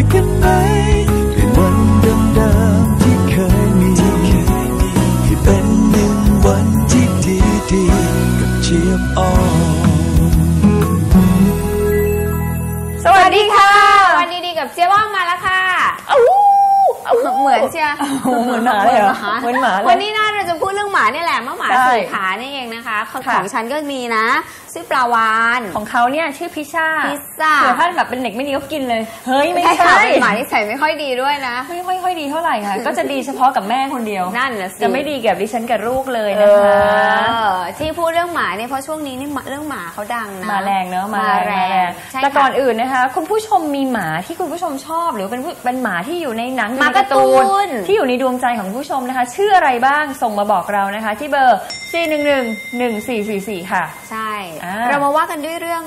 ด้วยกันไหมในวันเดิมๆที่เคยมีที่เป็นหนึ่งวันที่ดีๆกับเจี๊ยบอ่อนสวัสดีค่ะวันดีๆกับเจี๊ยบว่างมาแล้วค่ะเหมือนเชียร์ เหมือนหมาเลยเหรอเหมือนหมาเลยวันนี้น่าเราจะพูดเรื่องหมาเนี่ยแหละเมื่อหมาใช่ สี่ขา นี่เองนะคะของค่ะของฉันก็มีนะ ชื่อปลาวานของเขาเนี่ยชื่อพิซซ่าพิซซ่าเผื่อถ้าแบบเป็นเด็กไม่ดีก็กินเลย เฮ้ยไม่ใช่ค่ะใช่เป็นหมาที่ใส่ไม่ค่อยดีด้วยนะ ไม่ค่อยค่อยดีเท่าไหร่ค่ะ ก็จะดีเฉพาะกับแม่คนเดียว นั่นน่ะสิจะไม่ดีกับดิฉันกับลูกเลยเอนะคะอที่พูดเรื่องหมาเนี่ยเพราะช่วงนี้นี่เรื่องหมาเขาดังนะมาแรงเนอะมามาแรแรงงใช่แต่ค่ะก่อนอื่นนะคะ คุณผู้ชมมีหมาที่คุณผู้ชมชอบ หรือเป็นผู้เป็นหมาที่อยู่ในหนังหมาอยู่ในการ์ตูนการ์ตูนที่อยู่ในดวงใจของผู้ชมนะคะ ชื่ออะไรบ้างส่งมาบอกเรานะคะ ที่เบอร์4 1 1 1 4 4 4 ค่ะ ใช่ อ่าเรามาว่ากันด้วยเรื่อง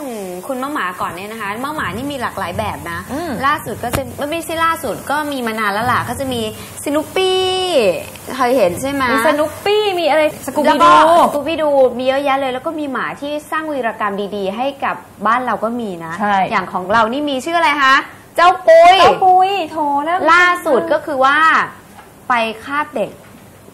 คุณมะหมาก่อนเนี่ยนะคะมะหมานี่มีหลากหลายแบบนะ อืมล่าสุดก็จะไม่ใช่ล่าสุดก็มีมานานแล้วล่ะก็จะมีซินุปปี้เคยเห็นใช่ไหมมีสนุปปี้มีอะไรสกูแล้บี้ก็ดู สกูบี้ดูมีเยอะแยะเลย แล้วก็มีหมาที่สร้างวีรกรรมดีๆ ให้กับบ้านเราก็มีนะ ใช่ อย่างของเรานี่มีชื่ออะไรคะเจ้าปุย เต้าปุยโถแล้วล่าสุดก็คือว่าไปคาบเด็ก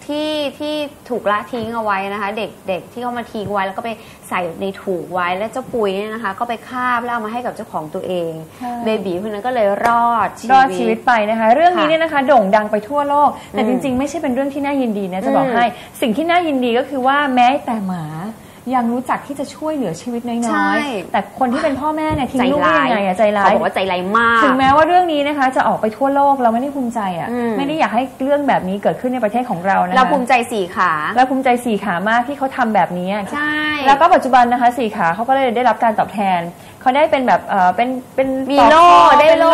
ที่ที่ถูกละทิ้งเอาไว้นะคะ เด็กเด็กที่เขามาทิ้งไว้ แล้วก็ไปใส่ในถุงไว้แล้วเจ้าปุยเนี่ยนะคะ ก็ไปคาบแล้วเอามาให้กับเจ้าของตัวเองใช่ เบบีคนนั้นก็เลยรอดรอดชีวิตไปนะคะ เรื่องนี้ค่ะเนี่ยนะคะโด่งดังไปทั่วโลก แต่อืมจริง ๆ ไม่ใช่เป็นเรื่องที่น่ายินดีนะจะบอกอืมให้ สิ่งที่น่ายินดีก็คือว่าแม้แต่หมา ยังรู้จักที่จะช่วยเหลือชีวิตน้ใช่ อยๆแต่คนที่เป็นพ่อแม่เนี่ยทิ้ใจงลูกได้ร้ายยังไงอะใจร้าเขาย บอกว่าใจร้ายมาก ถึงแม้ว่าเรื่องนี้นะคะ จะออกไปทั่วโลกเราไม่ได้ภูมิใจอะอืม ไม่ได้อยากให้เรื่องแบบนี้เกิดขึ้นในประเทศของเรานะคะเราภูมิใจสี่ขา เราภูมิใจสี่ขามากที่เขาทำแบบนี้ใช่ แล้วก็ปัจจุบันนะคะสี่ขาเขาก็เลยได้รับการตอบแทนเขาได้เป็นแบบเออเป็นเป็นมีปลอกโล่คอได้เป็นโล่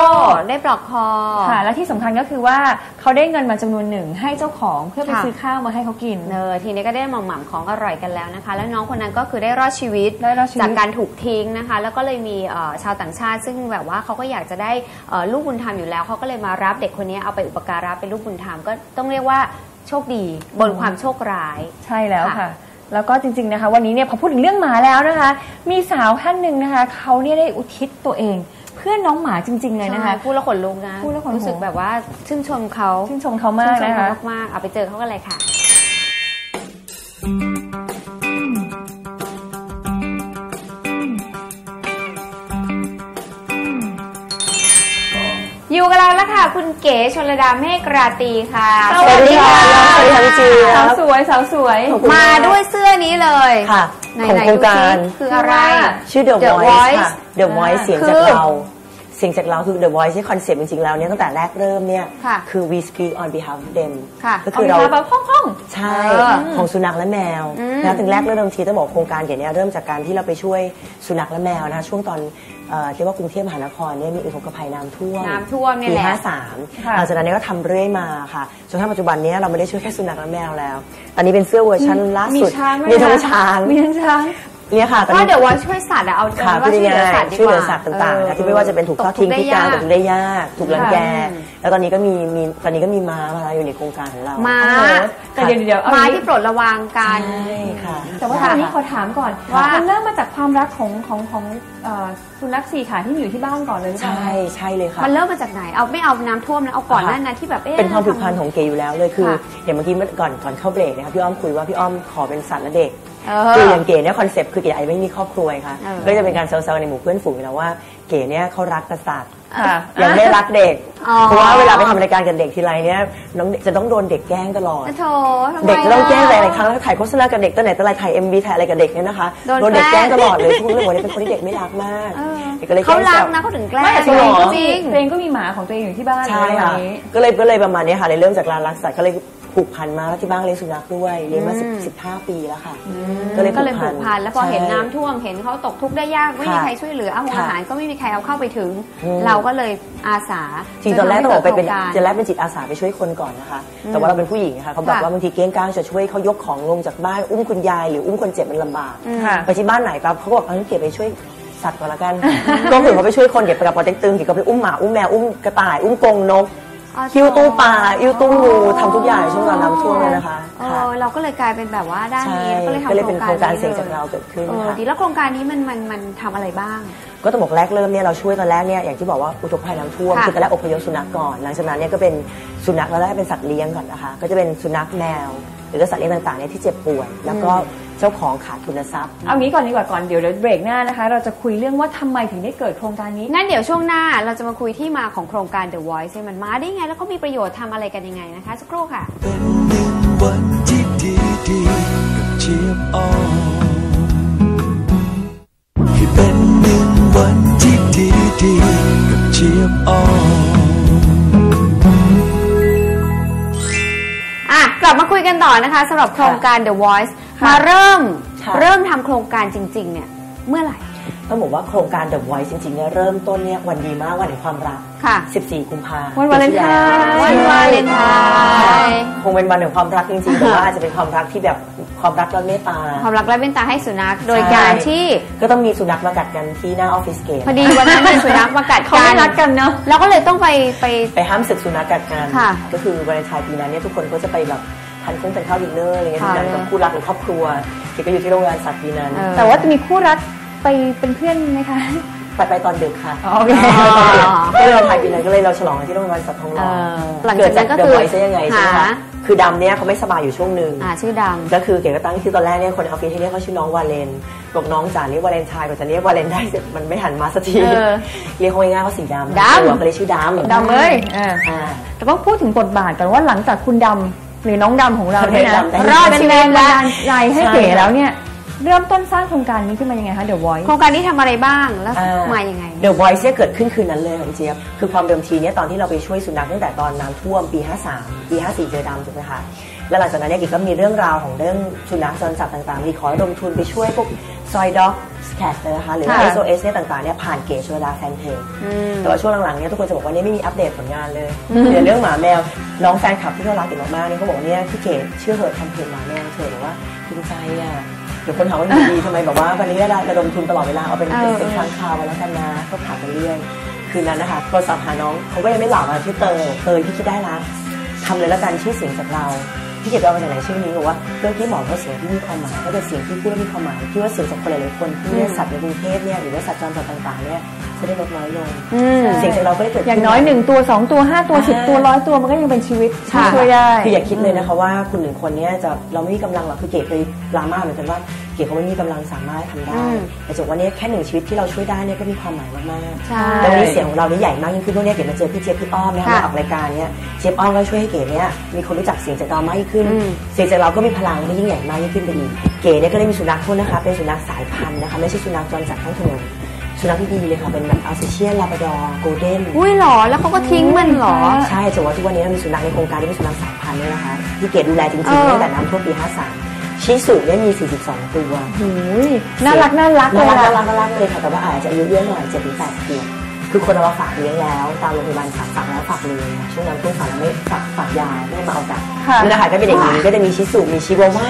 ได้ปลอกคอ ค่ะ และที่สำคัญก็คือว่าเขาได้เงินมาจำนวนหนึ่งให้เจ้าของเพื่อไปค่ะ ซื้อข้าวมาให้เขากิน เนอทีนี้ก็ได้หม่ำหม่ำของอร่อยกันแล้วนะคะ แล้วน้องคนนั้นก็คือได้รอดชีวิตได้รอดชีวิต จากการถูกทิ้งนะคะ แล้วก็เลยมีเอ่อชาวต่างชาติ ซึ่งแบบว่าเขาก็อยากจะได้เอ่อลูกบุญธรรมอยู่แล้วเขาก็เลยมารับเด็กคนนี้เอาไปอุปการะเป็นลูกบุญธรรมก็ต้องเรียกว่าโชคดีบนความโชคร้าย ใช่แล้วค่ะ ค่ะ แล้วก็จริงๆนะคะ วันนี้เนี่ยพอพูดถึงเรื่องหมาแล้วนะคะ มีสาวท่านหนึ่งนะคะเขาเนี่ยได้อุทิศตัวเอง เพื่อนน้องหมาจริง ๆ เลยนะคะ ใช่พูดแล้วขนลุกนะพูดแล้วขนลุก รู้สึกแบบว่าชื่นชมเขาชื่นชมเขามากชื่นชนะคะ เขามากๆเอาไปเจอเขากันเลยค่ะ อยู่กับเราแล้วค่ะ คุณเก๋ชนระดาเมฆราตรีค่ะสวัสดีค่ะสวัสดีค่ะพี่จีคสารัวบสวยสาวสวยมาด้วยเสื้อนี้เลยค่ะไหนของไหนโครดูงการสิคืออะไร ชื่อ The, The Voice, Voice ค่ะ The Voice เสียงคืจากอเราเสียงจากเราคือ The Voice ที่คอนเซ็ปต์จริงๆแล้วเนี่ยตั้งแต่แรกเริ่มเนี่ยค่ะคือ we speak on behalf of them ค่ะก็คือเราเอาแบบห้องใช่เออของสุนัขและแมวอืมนะถึงแรกเริ่มทีต้องบอกโครงการเกี่ยวเนี้เริ่มจากการที่เราไปช่วยสุนัขและแมวนะคะช่วงตอนเอ่อเรียกว่ากรุงเทพมหานครเนี่ยมีอุทกภัยน้ำท่วมน้ำท่วมเนี่ยปีแหละห้าสามหลังจากนั้นเนี่ยก็ทำเรื่อยมาค่ะจนถึงปัจจุบันเนี้เราไม่ได้ช่วยแค่สุนัขและแมวแล้ว ตอนนี้เป็นเสื้อเวอร์ชันล่าๆมีสุดช้างด้วยมีทั้งนะช้างมีทั้งช้าง เนี่ยค่ะตอนก็นี้ เดี๋ยวว่าช่วยสัตว์อะเอาค่ะเอาว่าพูดช่วยเหลือง่ายสัตว์ดีๆช่วยกเหลืว่าอสัตว์ต่างๆเอนะอที่ไม่ว่าจะเป็นถูกทอดทิ้งพิการถูกได้ยากถูกรังแกค่ะแล้วตอนนี้ก็มีมีตอนนี้ก็มีม้ามาอยู่ในโครงการของเราม้าโอ้โหแต่เดี๋ยวเดี๋ยวเอาม้าอย่างนี้ที่ปลดระวางกัน ใช่ค่ะแต่ว่าค่ะตอนนี้ขอถามก่อนว่า มันเริ่มมาจากความรักของของของเอ่อสุนัขสี่ขาที่มีอยู่ที่บ้านก่อนเลยหรือเปล่า ใช่ใช่เลยค่ะ มันเริ่มมาจากไหน เอาไม่เอาน้ำท่วมนะเอาก่อนหน้านั้นที่แบบเอ๊ะ เป็นความผูกพันของเกอยู่แล้วเลยคือค่ะอย่างเมื่อกี้เมื่อก่อนก่อนเข้าเบรกนะครับพี่อ้อมคุยว่าพี่อ้อมขอเป็นสัตว์และเด็กเอ คือออย่างเก๋เนี่ยคอนเซปต์คือเก๋ไอไม่มีครอบครัวค่ะเออก็จะเป็นการเซลล์ในหมู่เพื่อนฝูงอยู่แล้วว่าเก๋เนี่ยเขารักแต่สัตว์ค่ะยังไม่รักเด็กอ๋อเพราะว่าเวลาไปทำรายการกับเด็กทีไรเนี่ยน้องเด็กจะต้องโดนเด็กแกล้งตลอดโถทำไมเด็กจะต้องแกล้งหะลายๆครั้งแล้วถ่ายโฆษณากับเด็กตั้งไหนแต่ไรถ่ายเอ็มบีถ่ายอะไรกับเด็กเนี่ยนะคะโดนเด็กแกแกล้ล้งงตลอดเลยพูดเลยว่าเป็นคนที่เด็กไม่รักมากเออเด็กก็เลยแกเขาล้งรัแซกวนะเขาถึงแกล้งไม่แต่ตัวเองก็มีจริงตัวเองก็มีหมาของตัวเองอยู่ที่บ้านใช่เลยค่ะวันนี้ก็เลยก็เลยประมาณเนี้ยค่ะเลยเริ่มจากร้านรักสัตว์ก็เลย ผูกพันมาแล้วที่บ้านเลี้ยงสุนัขด้วยเลี้ยงมาสิบอืมสิบห้าปีแล้วค่ะก็เลยผูกพันแล้วพอเห็นน้ำใช่ท่วมเห็นเขาตกทุกข์ได้ยากไม่มีค่ะใครช่วยเหลืออาหารค่ะอาหารก็ไม่มีใครเอาเข้าไปถึงอืมเราก็เลยอาสาจริงตอนแรกต้องบอกไปเป็นจทำให้จะกิดโครงารแรกเป็นจิตอาสาไปช่วยคนก่อนนะคะ แต่ว่าเราเป็นผู้หญิงค่ะเขาบอกค่ะว่าบางทีเก้งก้างจะช่วยเขายกของลงจากบ้านอุ้มคุณยายหรืออุ้มคนเจ็บมันลำบากอืมค่ะไปที่บ้านไหนปั๊บเขาก็บอกเอางั้นเก็บไปช่วยสัตว์ก่อนละกัน ก็คือเขาไปช่วยคนเก็บไปกับปอเต็กตึงเก็บก็ไปอุ้มหมาอุ้มแมวอุ้มกระต่ายอุ้มกรงนก อ๋อคิวตู้ปลาอิวตู้งูทำทุกอย่างช่วงตอนน้ำท่วมเลยนะคะเอค่ะอเราก็เลยกลายเป็นแบบว่าด้านใช่นี้ก็เลยทำก็เลยเป็นโครงการนี้เสียงจากเราเกิดขึ้นเออค่ะ ดีแล้วโครงการนี้มันมันมันทำอะไรบ้าง ก็ต้องบอกแรกเริ่มเนี่ยเราช่วยตอนแรกเนี่ยอย่างที่บอกว่าอุทกภัยน้ำท่วมค่ะคือตอนแรกอพยพสุนัขก่อนหลังจากนั้นเนี่ยก็เป็น สุนัขแล้วแรกเป็นสัตว์เลี้ยงก่อนนะคะ ก็จะเป็นสุนัขแมว หรือว่าสัตว์เลี้ยงต่างๆเนี่ยที่เจ็บป่วย แล้วก็เจ้าของขาดทุนทรัพย์ เอางี้ก่อนดีกว่าก่อนเดี๋ยวเดี๋ยวเบรกหน้านะคะ เราจะคุยเรื่องว่าทำไมถึงได้เกิดโครงการนี้งั้นเดี๋ยวช่วงหน้าเราจะมาคุยที่มาของโครงการ The Voice เนี่ยมันมาได้ไง แล้วก็มีประโยชน์ทำอะไรกันยังไงนะคะสักครู่ค่ะเป็นหนึ่งวันที่ดีดีๆกับเชียบออนให้เป็นหนึ่งวันที่ดีดีๆกับเชียบออ บมาคุยกันต่อนะคะสำหรับโครงการ The Voice มาเริ่มค่ะเริ่มทำโครงการจริง ๆ เนี่ยเมื่อไหร่ต้องบอกว่าโครงการ The Voice จริงๆเนี่ยเริ่มต้นเนี่ยวันดีมากวันแห่งความรัก ค่ะ 14 กุมภาวันวาเลนไทน์วันวาเลนไทน์คงเป็นวันแห่งความรักจริงๆแต่ว่าอาจจะเป็นความรักที่แบบความรักและเมตตา ความรักและเป็นตาให้สุนัข โดยการที่ก็ต้องมีสุนัขมากัดกันที่หน้าออฟฟิศเกมพอดีวันนั้นมีสุนัขมากัดเขากัไม่นรักกันเนาะเราก็เลยต้องไปไปไปห้ามศึกสุนัขกัดกันค่ะก็คือวาเลนไทน์ปีนั้นเนี่ยทุกคนก็จะไปแบบ ทานข้าวทานข้าวดินเนอร์อะไรเงี้ยค่ะทำงานกับคู่รักหรือครอบครัวเกก็อยู่ที่โรงงานสัตว์ปีนั้นเออแต่ว่าจะมีคู่รักไปเป็นเพื่อนไหมคะไปไปตอนดึกค่ะอ๋อโอเคก็เลยวันไทยปีนั้นก็เลยเราฉลองกันที่โรงงานสัตว์ทองหล่อเออหลังเกิจาดกจานั้กนก็เดอะคือไวซ์ได้ยังไงใช่ไหมหาคะคือดำเนี่ยเขาไม่สบายอยู่ช่วงหนึ่งอ่าชื่อดก็คือเก๋ก็ตั้งชื่อตอนแรกเนี่ยคนในออฟฟิศที่เรียกเขาชื่อน้องวาเลนบอกน้องจ๋าเรียกวาเลนไทน์กว่าจะเรียกวาเลนได้มันไม่หันมาสักทีเออเรียกเขาง่ายๆว่าสีดำดำตัวก็เลยชื่อดำดำเลยอ่าอ่าแต่ต้องพูดถึงบทบาทก่อนว่าหลังจากคุณดำ หรือน้องดำของเราเนี่ยนะดำได้รอดชีวิตเป็นแรงแล้บันดาลใจให้ใช่เก๋แล้วเนี่ย เริ่มต้นสร้างโครงการนี้ขึ้นมายังไงคะ The ำ Voice โครงการนี้ทำอะไรบ้างแล้วอ่ามมายังไง The Voice เนี่ยเกิดขึ้นคืนนั้นเลยค่ะคุณเจี๊ยบคือความเดิมทีเนี่ยตอนที่เราไปช่วยสุนัขตั้งแต่ตอนน้ำท่วมปี 53 ปี 54 เจอดำถูกไหมคะ แล้วหลังจากนั้นเนี่ยกิจก็มีเรื่องราวของเรื่องสุนัขจรจัดต่างๆ มีขอระดมทุนไปช่วยพวกซอยด็อกแคทนะคะหรือว่าค่ะ SOS เนี่ยต่างๆเนี่ยผ่านเกจชวดาแฟนเพจแต่ว่าช่วงหลังๆเนี่ยทุกคนจะบอกว่าเนี่ยไม่มีอัปเดตผลงานเลยเดี๋ยวเรื่องหมาแมวน้องแฟนคลับที่เขารักเก๋มากๆเนี่ยเขาบอกว่าเนี่ยพี่เก๋เชื่อเหอะทำเพจหมาแมวเถอะบอกว่าจริงใจอะเดี๋ยวคนถามว่าอยู่ดีทำไมแบบว่าวันนี้ได้ระดมทุนตลอดเวลาเอาเป็นเออเป็นครั้งคราวไว้แล้วกันนะก็ถามกันเรื่อยคืนนั้นนะคะโทรศัพท์หาน้องเขาก็ยังไม่หลับอะชื่อเตยเตยพี่คิดได้ละทำเลยแล้วกันชื่อเสียงจากเรา พี่เก๋ไปเอามาจากไหนชื่อนี้บอกว่าเรื่องที่หมอเขาเสียงที่มีความหมายก็จะเสียงที่พูดแล้วมีความหมายพี่ว่าเสียงจากคนหลายๆคนที่เลี้ยงสัตว์ในกรุงเทพเนี่ยหรือว่าสัตว์จรจัดต่างๆเนี่ย จะได้ลดน้อยลงอืมเสียงจากเราก็ได้เกิดขึ้อย่างน้อยหนึ่งตัวสองตัวห้าตัวสิบตัวร้อยตัวมันก็ยังเป็นชีวิตที่ค่ะช่วยได้คืออย่าคิดเลยนะคะว่าคุณหนึ่งคนเนี้จะเราไม่มีกำลังหรอกคือเก๋เคยดราม่าเหมือนกันว่าเก๋เขาไม่มีกำลังสามารถทำได้อืมแต่จากวันนี้แค่หนึ่งชีวิตที่เราช่วยได้เนี่ยก็มีความหมายมากๆใช่แล้ววันนี้เสียงของเรานี่ใหญ่มากยิ่งขึ้นพวกเนี้ยเก๋มาเจอพี่เจี๊ยบพี่อ้อมนะคะค่ะมาออกรายการเนี้ยเจี๊ยบอ้อมก็ช่วยให้เก๋เนี้ยมีคนรู้จักเสียงจากเรามากยิ่งขึ้นอืมเสียงจากเราก็มีพลังที่ยิ่งใหญ่มากยิ่งขึ้นไปอีกเก๋เนี่ยก็เลยมีสุนัขพวกนะคะเป็นสุนัขสายพันธุ์นะคะไม่ใช่สุนัขจรจัดท้องถนน สุนัขที่ดีเลยค่ะ เป็นแบบอัลเซเชียนลาบราดอร์โกลเด้นอุ้ยเหรอ แล้วเขาก็ทิ้งมันเหรอ ใช่แต่ว่าทุกวันนี้เรามีสุนัขในโครงการที่เป็นสุนัขสายพันธุ์เนี่ยนะคะ ที่เก๋ดูแลจริงเอๆอตั้งแต่น้ำท่วมปี 53 ชิสุเนี่ยมี 42 ตัวหูยน่ารักน่ารักเลน่ายรักล่ะน่ารักน่ารักเลยค่ะ แต่ว่าอาจจะอายุเยอะหน่อย7ถึง8ขวบคือคนเอามาฝากเลี้ยงแล้ว ตามโรงพยาบาลฝากฝากแล้วฝากเลยค่ะช่วงน้ำท่วมฝากแล้วไม่ฝากฝากยาไม่ให้มาเอากลับค่ะนี่นะคะก็เป็นอย่างนี้ก็จะมีชิสุมีชิวาว่า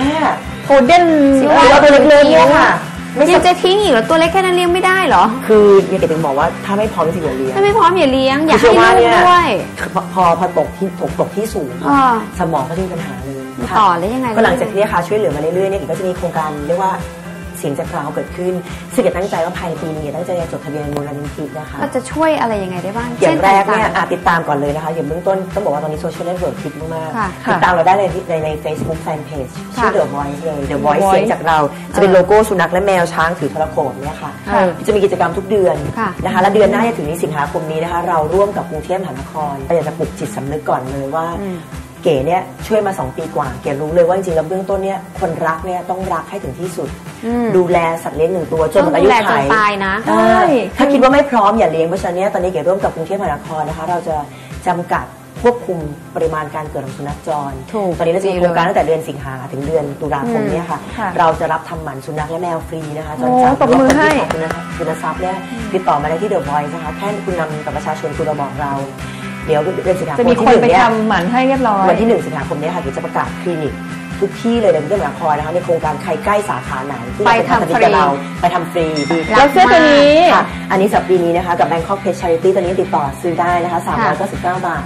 โกลเด้นชิาตัวเราตัวเล็กๆเนี่ยค่ะไม่ ยังสะจะทิ้งอีกเหรอตัวเล็กแค่นั้นเลี้ยงไม่ได้เหรอ คือเนี่ยเก๋ถึงบอกว่าถ้าไม่พร้อมจริงๆอย่าเลี้ยงถ้าไม่พร้อมอย่าเลี้ยงอยากคือให้เชื่อว่าลูกเนี่ยด้วยพอพอพอตกที่ตกตกที่สูงอ่าสมองก็จะมีปัญหาเลยมาค่ะต่อแล้วยังไงก็หลังจากที่ค่ะช่วยเหลือมาเรื่อยๆเนี่ยเก๋ก็จะมีโครงการเรียกว่าเสียงจากเราเกิดขึ้นซึ่งเก๋ตั้งใจว่าภายในปีนี้เก๋ตั้งใจจะจดทะเบียนมูลนิธินะคะเราจะช่วยอะไรยังไงได้บ้างอย่างแรกเนี่ยช่อะติดตามก่อนเลยนะคะ อย่างเบื้องต้นต้องบอกว่าตอนนี้โซเชียลเน็ตเวิร์กคิดมากค่ะๆติดตามเราได้เลยที่ในใน Facebook Fanpage ชื่อค่ะ The Voice เลย The Voice Voice เสียงจากเราจะเป็นโลโก้สุนัขและแมวช้างถือโทรโขงเนี่ยค่ะค่ะจะมีกิจกรรมทุกเดือนค่ะนะคะและเดือนหน้าจะถึงนี้สิงหาคมนี้นะคะ เราร่วมกับกรุงเทพมหานครเราอยากจะปลุกจิตสำนึกก่อนเลยว่าอืม เก๋เนี่ยช่วยมา 2 ปีกว่า เก๋รู้เลยว่าจริงๆแล้วเบื้องต้นเนี่ยคนรักเนี่ยต้องรักให้ถึงที่สุดอืมดูแลสัตว์เลี้ยงหนึ่งตัวจนหมดอายุต้องดูแลจขันยตายนะใช่ถ้าคิดว่าไม่พร้อมอย่าเลี้ยงเพราะฉะนั้นเนี่ยตอนนี้เก๋ร่วมกับกรุงเทพมหานครนะคะ เราจะจำกัดควบคุมปริมาณการเกิดของสุนัขจรถูกตอนนี้เราจะมีดีโครงการเลยตั้งแต่เดือนสิงหาถึงเดือนตุลาคมเนี่ยค่ะค่ะเราจะรับทำหมันสุนัขและแมวฟรีนะคะจโอ้นจากตบมือให้คนที่ขาดคุณนะคะคุณทรัพย์เนี่ยติดต่อมาได้ที่เดอะบอยนะคะ แค่คุณนำกับประชาชนคุณมาบอกเรา เดี๋ยวเดือนสิงหาคจะมมีที่คนหนึ่งไปเนี่ยทำหมันให้เรียบร้อยวันที่หนึ่งสิงหาคมเนี้ค่ะเดี๋ยวจะประกาศคลินิกทุกที่เลยในกรุงเทพมหานครนะคะในโครงการใครใกล้สาขาไหนที่เราไปเป็นพันธมิตรทำฟรีกับเราไปทำฟรีแล้วเสื้อตัวนี้ค่ะอันนี้สำหรับปีนี้นะคะกับ Bangkok Pet Charity ตอนนี้ติดต่อซื้อได้นะคะ399บาท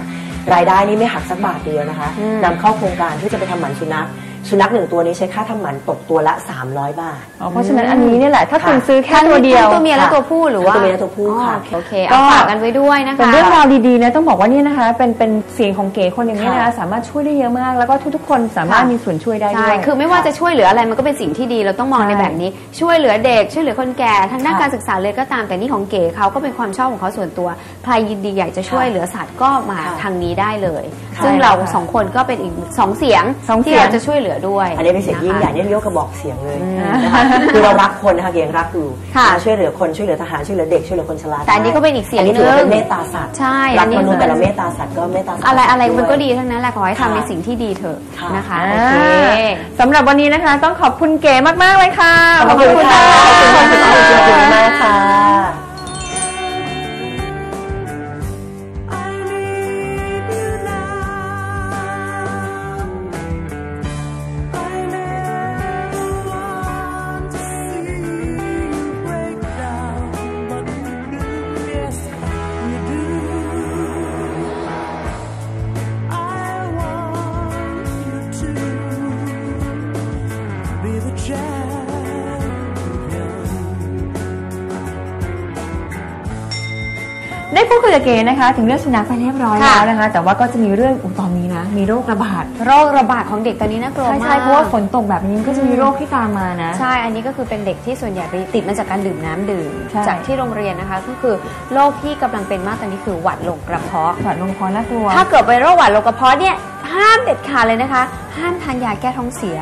รายได้นี่ไม่หักสักบาทเดียวนะคะนำเข้าโครงการที่จะไปทำหมันสุนัข สุนัขหนึ่งตัวนี้ใช้ค่าทำหมันตกตัวละ 300 บาท อ๋อเพราะฉะนั้นอันนี้เนี่ยแหละถ้าค่ะคุณซื้อแค่ตัวเดียว ทั้งตัวเมียและตัวผู้หรือว่าทั้งตัวเมียและตัวผู้ค่ะอ๋อโอเคเอาฝากกันไว้ด้วยนะคะ เป็นเรื่องราวดีๆนะต้องบอกว่าเนี่ยนะคะเป็นเป็นเสียงของเก๋คนหนึ่งเนี่ยนะคะสามารถช่วยได้เยอะมาก แล้วก็ทุกๆคนสามารถค่ะ มีส่วนช่วยได้ด้ใช่ วย คือไม่ว่าจะช่วยเหลืออะไรมันก็เป็นสิ่งที่ดี เราต้องมองใช่ในแบบนี้ ช่วยเหลือเด็ก ช่วยเหลือคนแก่ ทางด้านค่ะ การศึกษาเลยก็ตาม แต่นี่ของเก๋เขาก็เป็นความชอบของเขาส่วนตัว ใครยินดีอยากจะช่วยเหลือสัตว์ก็มาค่ะทางนี้ได้เลย ค่ะซึ่งเราสองคนก็เป็นอีกสองเสียงสองเสีที่ยง เราจะช่วยเหลือด้วย อันนี้เป็นเสียงยิ่งใหญ่นะคะเนี่ยยกกระบอกเสียงเลยนะคะคือเรารักคนนะคะเกียงรักอยู่ค่ะช่วยเหลือคนช่วยเหลือทหารช่วยเหลือเด็กช่วยเหลือคนชราแต่อันนี้ก็เป็นอีกเสียงนนี้ถือว่าเป็นหนึ่งเมตตาสัตว์ใช่รัอักนนี้มนุษย์แต่เราเมตตาสัตว์ก็เมตตาสัตว์อะไรอะไรด้วยมันก็ดีทั้งนั้นแหละขอให้ทำค่ะในสิ่งที่ดีเถอะค่ะนะคะอ่าโอเคสำหรับวันนี้นะคะต้องขอบคุณเก๋มากๆเลยค่ะขอบคุณค่ะขอบคุณค่ะขอบคุณมากค่ะ คุยกับเก๋นะคะ ถึงเรื่องสุนัขไปเรียบร้อยค่ะแล้วนะคะ แต่ว่าก็จะมีเรื่องอุยตอนนี้นะ มีโรคระบาดโรคระบาดของเด็กตอนนี้น่ากลัวใช่มากใช่เพราะว่าฝนตกแบบนี้มันก็จะมีโรคที่ตามมานะ ใช่ อันนี้ก็คือเป็นเด็กที่ส่วนใหญ่ไปติดมาจากการดื่มน้ำดื่มใช่จากที่โรงเรียนนะคะ ก็คือโรคที่กำลังเป็นมากตอนนี้คือหวัดลงกระเพาะหวัดลงคอน่ากลัวถ้าเกิดเป็นโรคหวัดลงกระเพาะเนี่ยห้ามเด็ดขาดเลยนะคะ ห้ามทานยาแก้ท้องเสีย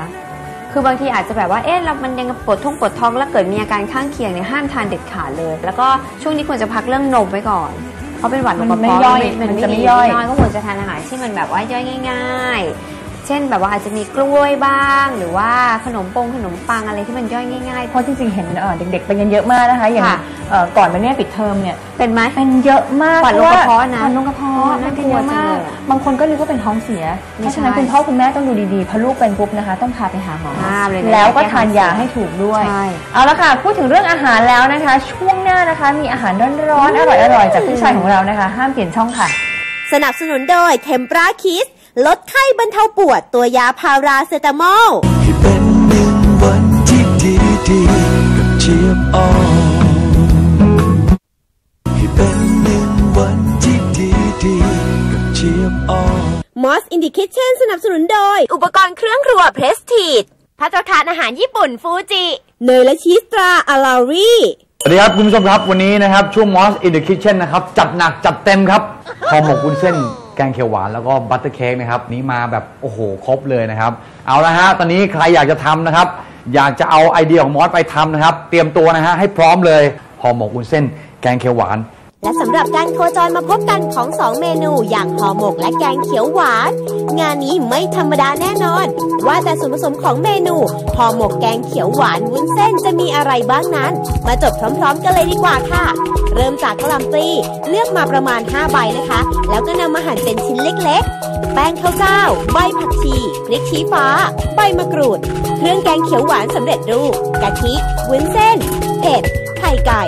คือบางทีอาจจะแบบว่า เอ๊ะเรามันยังปวดท้องปวดท้องแล้วเกิดมีอาการข้างเคียงเนี่ยห้ามทานเด็ดขาดเลย แล้วก็ช่วงนี้ควรจะพักเรื่องนมไว้ก่อน เพราะเป็นหวัดลงกระมันไม่เพาะย่อย มันมันไม่จะดีไม่ย่อยก็ควรจะทานอาหารที่มันแบบว่าย่อยง่ายๆ เช่นแบบว่าอาจจะมีกล้วยบ้าง หรือว่าขนมปงขนมปังอะไรที่มันย่อยง่ายเพราะจริงๆ เห็นเอ่อเด็กๆ เป็นกันเยอะมากนะคะ อย่างค่ะเอ่อก่อนมาเนี่ยปิดเทอมเนี่ยๆเป็นไหมเป็นเยอะมากหวัดลงกระเพาะนะหวัดลงกระเพาะอ๋อมันเป็นน่ากลัเยวอะจังมากเลยอะบางคนก็นึกว่าเป็นท้องเสีย ไม่เพราะฉะนั้นใช่คุณพ่อคุณแม่ต้องดูดีๆพอลูกเป็นปุ๊บนะคะ ต้องพาไปหาหมอ ห้ามเลยนะแล้วก็ทานยาให้ถูกด้วย ใช่ เอาละค่ะ พูดถึงเรื่องอาหารแล้วนะคะ ช่วงหน้านะคะ มีอาหารร้อนๆอร่อยๆจากพี่ชายของเรานะคะ ห้ามเปลี่ยนช่องค่ะ สนับสนุนโดยเทมปราคิส ลดไข้บรรเทาปวดตัวยาพาราเซตามอลให้เป็นหนึ่งวันที่ดีดีๆกับเชียบออนให้เป็นหนึ่งวันที่ดีดีๆกับเชียบออนมอสอินดิคิเชนสนับสนุนโดย อุปกรณ์เครื่องครัวเพรสทีดพัตตาคารอาหารญี่ปุ่นฟูจิ เนยและชีสตราอาลารีสวัสดีครับ คุณผู้ชมครับ วันนี้นะครับ ช่วง Moss in the Kitchen นะครับ จัดหนักจัดเต็มครับห่อหมกวุ้นเส้น แกงเขียวหวานแล้วก็บัตเตอร์เค้กนะครับนี้มาแบบโอ้โหครบเลยนะครับ เอาละฮะตอนนี้ใครอยากจะทำนะครับ อยากจะเอาไอเดียของมอสไปทำนะครับ เตรียมตัวนะฮะให้พร้อมเลยห่อหมกวุ้นเส้น แกงเขียวหวาน และสำหรับการโคจรมาพบกันของสองเมนูอย่างห่อหมกและแกงเขียวหวาน งานนี้ไม่ธรรมดาแน่นอน ว่าแต่ส่วนผสมของเมนูห่อหมกแกงเขียวหวานวุ้นเส้นจะมีอะไรบ้างนั้น มาจดพร้อมๆ กันเลยดีกว่าค่ะ เริ่มจากกะหล่ำปลีเลือกมาประมาณ 5 ใบนะคะ แล้วก็นำมาหั่นเป็นชิ้นเล็กๆ แป้งข้าวเจ้า ใบผักชีพริกชี้ฟ้า ใบมะกรูด เครื่องแกงเขียวหวานสำเร็จรูปกะทิวุ้นเส้นเห็ด ข่ไก่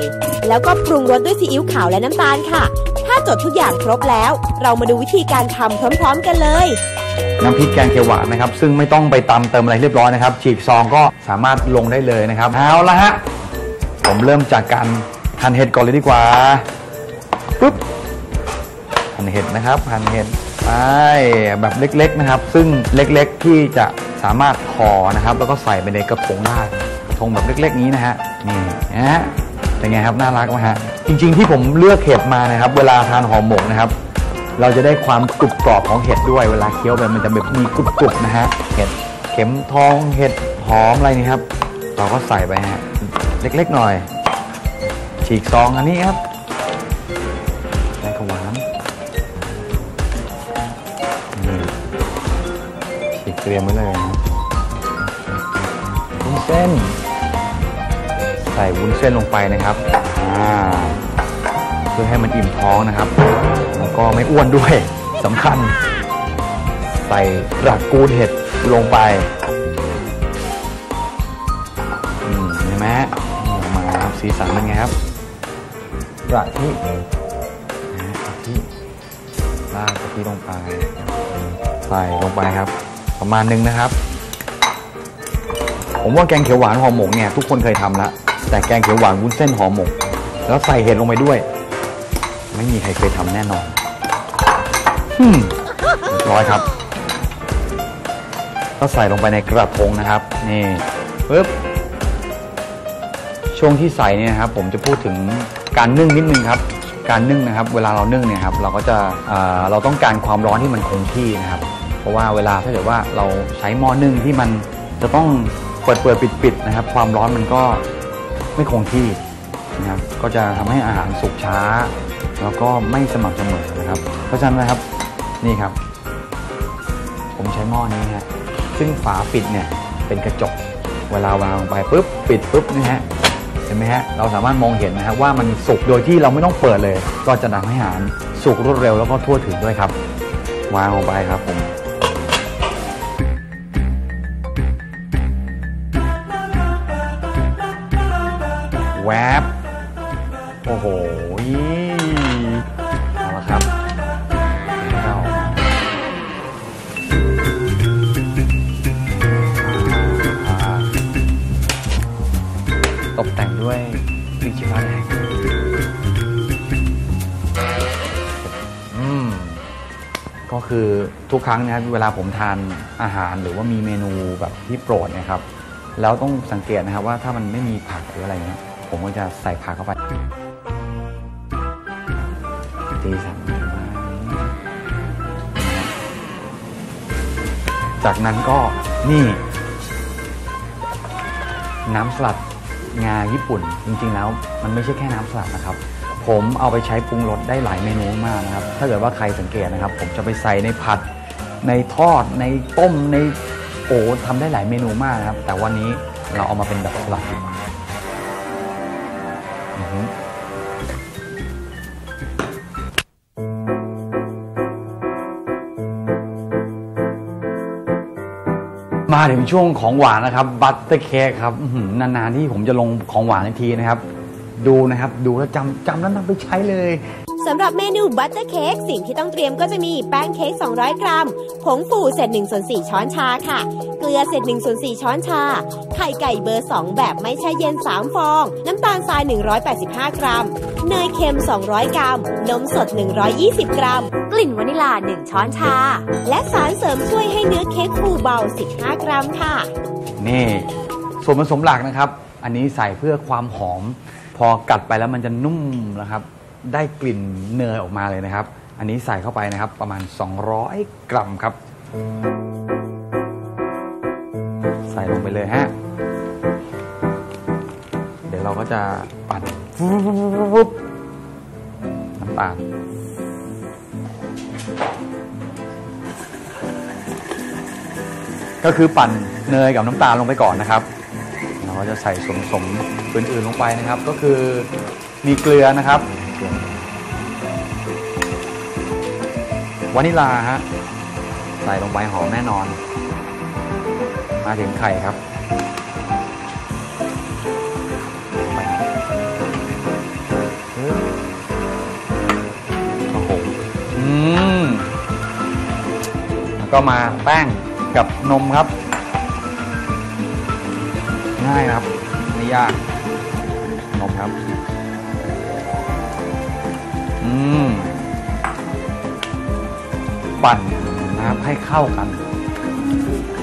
แล้วก็ปรุงรสด้วยซีอิ๊วขาวและน้ำตาลค่ะ ถ้าจดทุกอย่างครบแล้ว เรามาดูวิธีการทำพร้อม ๆ กันเลยน้ำพริกแกงเขียวหวานนะครับ ซึ่งไม่ต้องไปตำเติมอะไรเรียบร้อยนะครับ ฉีกซองก็สามารถลงได้เลยนะครับเอาละฮะผมเริ่มจากการหั่นเห็ดก่อนเลยดีกว่าปุ๊บหั่นเห็ดนะครับหั่นเห็ดไปแบบเล็กๆนะครับ ซึ่งเล็กๆที่จะสามารถห่อนะครับ แล้วก็ใส่ไปในกระทงได้กระทงแบบเล็กๆนี้นะฮะนี่นะฮะ เป็นไงครับน่ารักไหมฮะจริง ๆ ที่ผมเลือกเห็ดมานะครับ เวลาทานห่อหมกนะครับ เราจะได้ความกรุบกรอบของเห็ดด้วยเวลาเคี้ยวไปมันจะแบบมีกรุบกรุบๆนะฮะเห็ดเข็มทองเห็ดหอมอะไรนี่ครับ เราก็ใส่ไปฮะเล็กๆหน่อย ฉีกซองอันนี้ครับแกงขวหวานนี่ฉีกเตรียมไว้เลยนะเส้น ส่วุ้นเส้นลงไปนะครับอ่าเพื่อให้มันอิ่มท้องนะครับ แล้วก็ไม่อ้วนด้วยสำคัญ ใส่รากกูนเห็ดลงไปอืมเห็นไหมฮะนี่ออกมาครับสีสันเป็นไงครับกระทินะฮะกระทิราราดกะทิลงไป ใส่ลงไปครับ ประมาณหนึงนะครับ ผมว่าแกงเขียวหวานห่อหมกเนี่ยทุกคนเคยทำแล้ว แต่แกงเขียวหวานวุ้นเส้นห่อหมก แล้วใส่เห็ดลงไปด้วย ไม่มีใครเคยทำแน่นอนอืมร้อยครับก็ใส่ลงไปในกระทงนะครับ นี่ปึ๊บช่วงที่ใส่เนี่ยครับ ผมจะพูดถึงการนึ่งนิดนึงครับ การนึ่งนะครับ เวลาเรานึ่งเนี่ยครับ เราก็จะเเราต้องการความร้อนที่มันคงที่นะครับ เพราะว่าเวลาถ้าเกิดว่าเราใช้หม้อนึ่งที่มันจะต้องเปิดเปิดปิดปิดนะครับ ความร้อนมันก็ ไม่คงที่นะครับก็จะทำให้อาหารสุกช้า แล้วก็ไม่สม่ำเสมอนะครับ เพราะฉะนั้นนะครับนี่ครับ ผมใช้หม้อนี้ฮะซึ่งฝาปิดเนี่ยเป็นกระจกเวลาวางลงไปปุ๊บปิดปุ๊บนี่ฮะเห็นไหมฮะเราสามารถมองเห็นนะครับว่ามันสุกโดยที่เราไม่ต้องเปิดเลย ก็จะทำให้อาหารสุกรวดเร็วแล้วก็ทั่วถึงด้วยครับ วางลงไปครับผม ก็คือทุกครั้งนะครับเวลาผมทานอาหารหรือว่ามีเมนูแบบที่โปรดนะครับแล้วต้องสังเกตนะครับว่าถ้ามันไม่มีผักหรืออะไรเงี้ยผมก็จะใส่ผักเข้าไปตีสันจากนั้นก็นี่ น้ำสลัดงาญี่ปุ่นจริงๆแล้ว มันไม่ใช่แค่น้ำสลัดนะครับ ผมเอาไปใช้ปรุงรสได้หลายเมนูมากนะครับ ถ้าเกิดว่าใครสังเกตนะครับ ผมจะไปใส่ในผัด ในทอด ในต้ม ในโอ้ทำได้หลายเมนูมากนะครับ แต่วันนี้เราเอามาเป็นแบบสลัดดีกว่ามาถึงช่วงของหวานนะครับ บัตเตอร์เค้กครับนานๆที่ผมจะลงของหวานทันทีนะครับ ดูนะครับ ดูแล้วจำจำแล้วนำไปใช้เลยสำหรับเมนูบัตเตอร์เค้กสิ่งที่ต้องเตรียมก็จะมีแป้งเค้ก 200 กรัม ผงฟูเศษ1ส่วน4ช้อนชาค่ะ เกลือเศษ1ส่วน4ช้อนชา ไข่ไก่เบอร์ 2 แบบไม่แช่เย็น 3 ฟอง น้ำตาลทราย 185 กรัม เนยเค็ม 200 กรัม นมสด 120 กรัม กลิ่นวานิลา 1 ช้อนชา และสารเสริมช่วยให้เนื้อเค้กฟูเบา 15 กรัมค่ะ นี่ ส่วนผสมหลักนะครับ อันนี้ใส่เพื่อความหอมพ อกัดไปแล้วมันจะนุ่มนะครับ ได้กลิ่นเนยออกมาเลยนะครับ อันนี้ใส่เข้าไปนะครับประมาณ 200 กรัมครับ ใส่ลงไปเลยฮะ เดี๋ยวเราก็จะปั่นน้ำตาลก็คือปั่นเนยกับน้ำตาลลงไปก่อนนะครับ เราจะใส่ส่วนผสมอื่นๆลงไปนะครับ ก็คือมีเกลือนะครับวานิลาฮะใส่ลงไปหอมแน่นอน มาถึงไข่ครับไปปึ๊บโอ้โหอมแล้วก็มาแป้งกับนมครับ ง่ายนะครับ ไม่ยากนมครับ อืม ปั่นนะครับให้เข้ากัน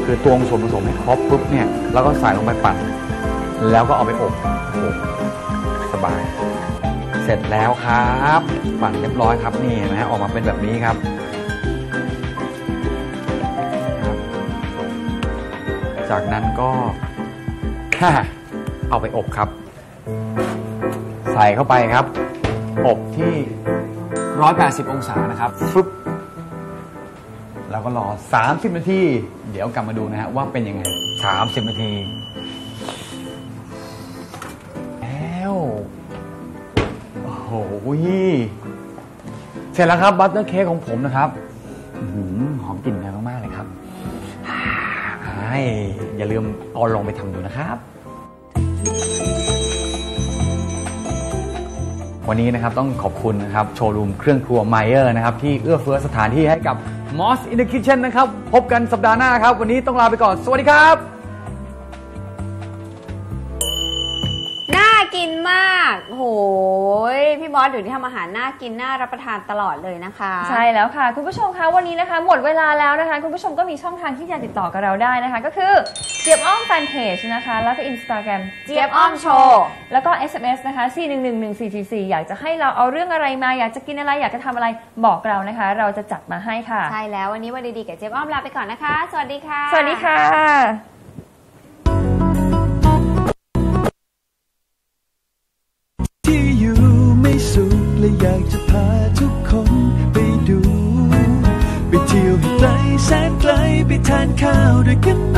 คือตวงส่วนผสมให้ครบปุ๊บเนี่ย แล้วก็ใส่ลงไปปั่น แล้วก็เอาไปอบอ้โหสบาย เสร็จแล้วครับ ปั่นเรียบร้อยครับนี่นะฮะออกมาเป็นแบบนี้ครับจากนั้นก็ เอาไปอบครับ ใส่เข้าไปครับ อบที่ 180 องศานะครับฟึบแล้วก็รอ 30 นาที เดี๋ยวกลับมาดูนะฮะว่าเป็นยังไง 30 นาที แล้ว โอ้โหเสร็จแล้วครับบัตเตอร์เค้กของผมนะครับหอมกลิ่นแรงมากๆเลยครับ อย่าลืมเอาลองไปทำดูนะครับ วันนี้นะครับต้องขอบคุณนะครับโชว์รูมเครื่องครัวไมเออร์นะครับที่เอื้อเฟื้อสถานที่ให้กับ Moss in the Kitchen นะครับ พบกันสัปดาห์หน้าครับ วันนี้ต้องลาไปก่อน สวัสดีครับากโหยพี่บอสเดี๋ยวนี้ทำอาหารน่ากินน่ารับประทานตลอดเลยนะคะ ใช่แล้วค่ะ คุณผู้ชมคะวันนี้นะคะ หมดเวลาแล้วนะคะ คุณผู้ชมก็มีช่องทางที่จะติดต่อกับเราได้นะคะ ก็คือเจี๊ยบอ้อมแฟนเพจนะคะ แล้วก็อินสตาแกรมเจี๊ยบอ้อมโชว์แล้วก็ SMS นะคะ 4111444 อยากจะให้เราเอาเรื่องอะไรมา อยากจะกินอะไรอยากจะทำอะไรบอกเรานะคะ เราจะจัดมาให้ค่ะ ใช่แล้ววันนี้วันดีๆกับเจ๊ยบอ้อมลาไปก่อนนะคะ สวัสดีค่ะ สวัสดีค่ะ อยากจะพาทุกคนไปดู ไปเที่ยวให้ไกลแสนไกลไปทานข้าวด้วยกันไหม